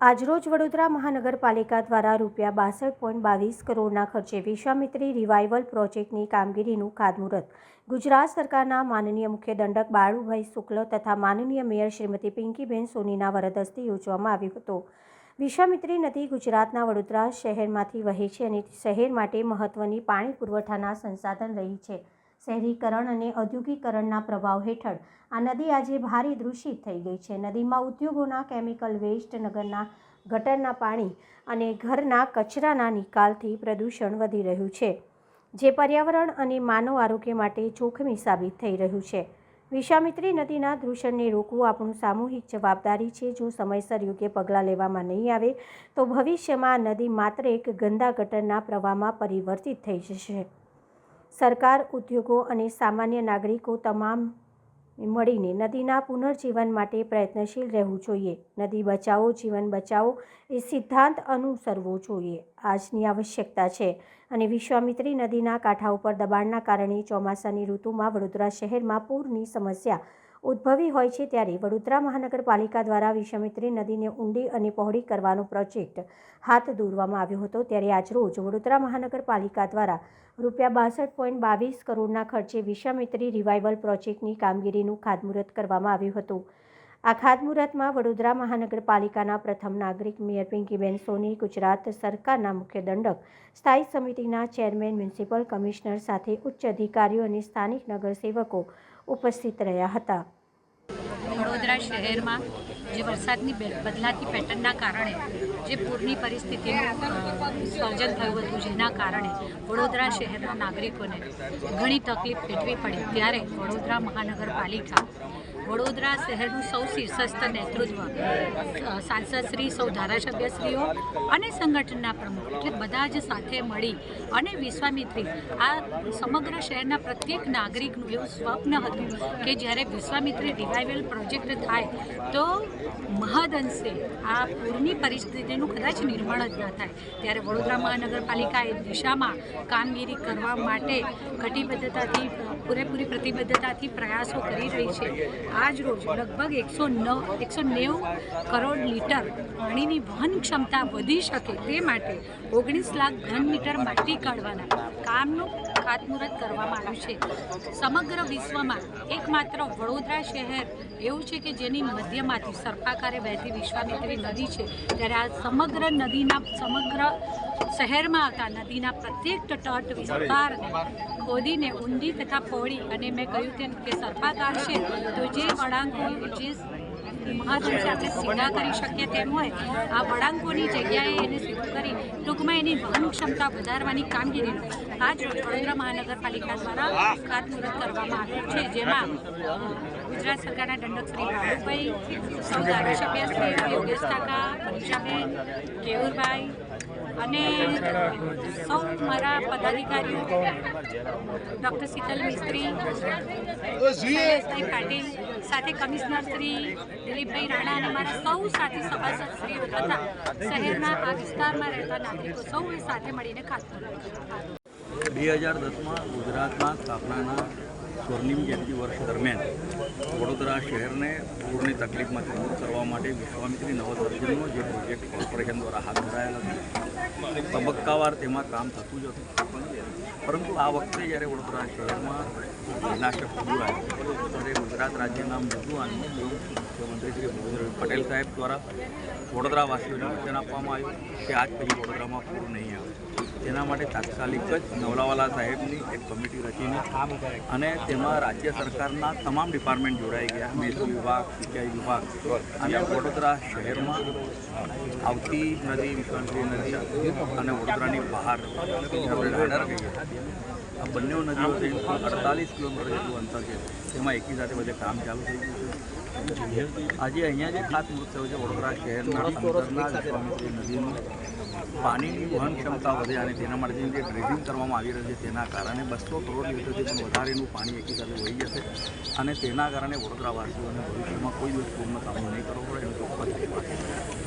આજરોજ વડોદરા મહાનગરપાલિકા દ્વારા રૂપિયા બાસઠ પોઈન્ટ બાવીસ કરોડના ખર્ચે વિશ્વામિત્રી રિવાઇવલ પ્રોજેક્ટની કામગીરીનું ખાતમુહૂર્ત. ગુજરાત સરકારના માનનીય મુખ્ય દંડક બાળુભાઈ શુક્લ તથા માનનીય મેયર શ્રીમતી પિંકીબેન સોનીના વરદ હસ્તે યોજવામાં આવ્યું હતું. વિશ્વામિત્રી નદી ગુજરાતના વડોદરા શહેરમાંથી વહે છે અને શહેર માટે મહત્વની પાણી પુરવઠાના સંસાધન રહી છે. શહેરીકરણ અને ઔદ્યોગિકરણના પ્રભાવ હેઠળ. આ નદી આજે ભારે દૂષિત થઈ ગઈ છે. નદીમાં ઉદ્યોગોના કેમિકલ વેસ્ટ, નગરના ગટરના પાણી અને ઘરના કચરાના નિકાલથી પ્રદૂષણ વધી રહ્યું છે, જે પર્યાવરણ અને માનવ આરોગ્ય માટે જોખમી સાબિત થઈ રહ્યું છે. વિશ્વામિત્રી નદીના દૂષણને રોકવું આપણું સામૂહિક જવાબદારી છે. જો સમયસર યોગ્ય પગલાં લેવામાં નહીં આવે, તો ભવિષ્યમાં નદી માત્ર એક ગંદા ગટરના પ્રવાહમાં પરિવર્તિત થઈ જશે. સરકાર, ઉદ્યોગો અને સામાન્ય નાગરિકો તમામ મળીને નદીના પુનર્જીવન માટે પ્રયત્નશીલ રહેવું જોઈએ. નદી બચાવો, જીવન બચાવો એ સિદ્ધાંત અનુસરવો જોઈએ. આજની આવશ્યકતા છે અને વિશ્વામિત્રી નદીના કાંઠા ઉપર દબાણના કારણે ચોમાસાની ઋતુમાં વડોદરા શહેરમાં પૂરની સમસ્યા ઉદ્ભવી હોય છે ત્યારે વડોદરા મહાનગરપાલિકા દ્વારા વિશ્વામિત્રી નદીને ઊંડી અને પહોળી કરવાનો પ્રોજેક્ટ હાથ દોરવામાં આવ્યો હતો ત્યારે આજરોજ વડોદરા મહાનગરપાલિકા દ્વારા રૂપિયા બાસઠ પોઈન્ટ બાવીસ કરોડના ખર્ચે વિશ્વામિત્રી રિવાઇવલ પ્રોજેક્ટની કામગીરીનું ખાતમુહૂર્ત કરવામાં આવ્યું હતું. આ ખાતમુહૂર્તમાં વડોદરા મહાનગરપાલિકાના પ્રથમ નાગરિક મેયર પિંકીબેન સોની, ગુજરાત સરકારના મુખ્ય દંડક, સ્થાયી સમિતિના ચેરમેન, મ્યુનિસિપલ કમિશનર સાથે ઉચ્ચ અધિકારીઓ અને સ્થાનિક નગરસેવકો ઉપસ્થિત રહ્યા હતા. વડોદરા શહેરમાં જે વરસાદની બદલાતી પેટર્નના કારણે જે પૂરની પરિસ્થિતિનું સર્જન થયું હતું જેના કારણે વડોદરા શહેરના નાગરિકોને ઘણી તકલીફ વેઠવી પડી. ત્યારે વડોદરા મહાનગરપાલિકા વડોદરા શહેરનું સૌ શીર્ષસ્થ નેતૃત્વ સાંસદશ્રી સૌ ધારાસભ્યશ્રીઓ અને સંગઠનના પ્રમુખ એટલે બધા જ સાથે મળી અને વિશ્વામિત્રી. આ સમગ્ર શહેરના પ્રત્યેક નાગરિકનું એવું સ્વપ્ન હતું કે જ્યારે વિશ્વામિત્રી રિવાઇવલ પ્રોજેક્ટ થાય તો મહદઅંશે આ પૂરની પરિસ્થિતિનું કદાચ નિર્માણ જ ના થાય. ત્યારે વડોદરા મહાનગરપાલિકા એ દિશામાં કામગીરી કરવા માટે કટિબદ્ધતાથી, પૂરેપૂરી પ્રતિબદ્ધતાથી પ્રયાસો કરી રહી છે. આજ રોજ લગભગ એકસો નવ, એકસો નેવું કરોડ લીટર પાણીની વહન ક્ષમતા વધી શકે તે માટે ઓગણીસ લાખ ઘન મીટર માટી કાઢવાના કામનું ખાતમુહૂર્ત કરવામાં આવ્યું છે. સમગ્ર વિશ્વમાં એકમાત્ર વડોદરા શહેર એવું છે કે જેની મધ્યમાંથી સર્પાકારે વહેતી વિશ્વામિત્રી નદી છે. ત્યારે આ સમગ્ર નદીના, સમગ્ર શહેરમાં આવતા નદીના પ્રત્યેક તટ વિસ્તારને ખોદીને ઊંડી તથા પહોળી અને મેં કહ્યું તેમ કે સર્પાકાર છે, તો જે વળાંકો જે મહદઅંશે આપણે સીધા કરી શકીએ તેમ હોય, આ વળાંકોની જગ્યાએ એને સીધું કરી ટૂંકમાં એની વહન ક્ષમતા વધારવાની કામગીરીનું આજ રોજ વડોદરા મહાનગરપાલિકા દ્વારા ખાતમુહૂર્ત કરવામાં આવ્યું છે, જેમાં ગુજરાત સરકારના દંડક શ્રી બાબુભાઈ સૌ ધારાસભ્ય શ્રી યોગેશ કાકા મનીષાબેન કેવુરભાઈ અને સૌ મારા પદાધિકારીઓ, ડૉક્ટર શીતલ મિસ્ત્રી પાટીલ, સાથે કમિશનર શ્રી દિલીપભાઈ રાણા અને મારા સૌ સાથી સભાસદ શ્રીઓ તથા શહેરના આ વિસ્તારમાં રહેતા નાગરિકો સૌએ સાથે મળીને ખાસ બે હજાર દસમાં ગુજરાતમાં સ્થાપનાના સ્વર્ણિમ જયંતિ વર્ષ દરમિયાન વડોદરા શહેરને પૂરની તકલીફમાંથી દૂર કરવા માટે વિશ્વામિત્રી નવસર્જનનો જે પ્રોજેક્ટ કોર્પોરેશન દ્વારા હાથ ધરાયેલ હતો તબક્કાવાર તેમાં કામ થતું જ હતું પરંતુ આ વખતે જ્યારે વડોદરા શહેરમાં વિનાશક પૂર આવ્યું, ત્યારે ગુજરાત રાજ્યના મૃદુ અને મુખ્યમંત્રી શ્રી ભૂપેન્દ્રભાઈ પટેલ સાહેબ દ્વારા વડોદરાવાસીઓને વચન આપવામાં આવ્યું કે આજ પછી વડોદરામાં પૂર નહીં આવે. તેના માટે તાત્કાલિક જ નવલાવાલા સાહેબની એક કમિટી રચીને અને તેમાં રાજ્ય સરકારના તમામ ડિપાર્ટમેન્ટ જોડાઈ ગયા. મહેસૂલ વિભાગ સિંચાઈ વિભાગ અને વડોદરા શહેરમાં આવતી નદી વિશ્વામિત્રી નદી અને વડોદરાની બહાર આ બંને નદીઓ અડતાલીસ કિલોમીટર જેટલું અંતર છે. તેમાં એકી સાથે બધે કામ ચાલુ થઈ ગયું છે. આજે અહીંયા જે ખાતમુહૂર્ત થયું છે, વડોદરા શહેરના અંદરના વિશ્વામિત્રી નદીનું પાણીની વહન ક્ષમતા વધે અને તેના માટે જે ડ્રેઝિંગ કરવામાં આવી રહ્યું છે, તેના કારણે બસો કરોડ લીટરથી પણ વધારેનું પાણી એકી સાથે વહી જશે અને તેના કારણે વડોદરાવાસીઓને ભવિષ્યમાં કોઈ દિવસ પૂરનો સામનો નહીં કરવો પડે એનું ચોક્કસ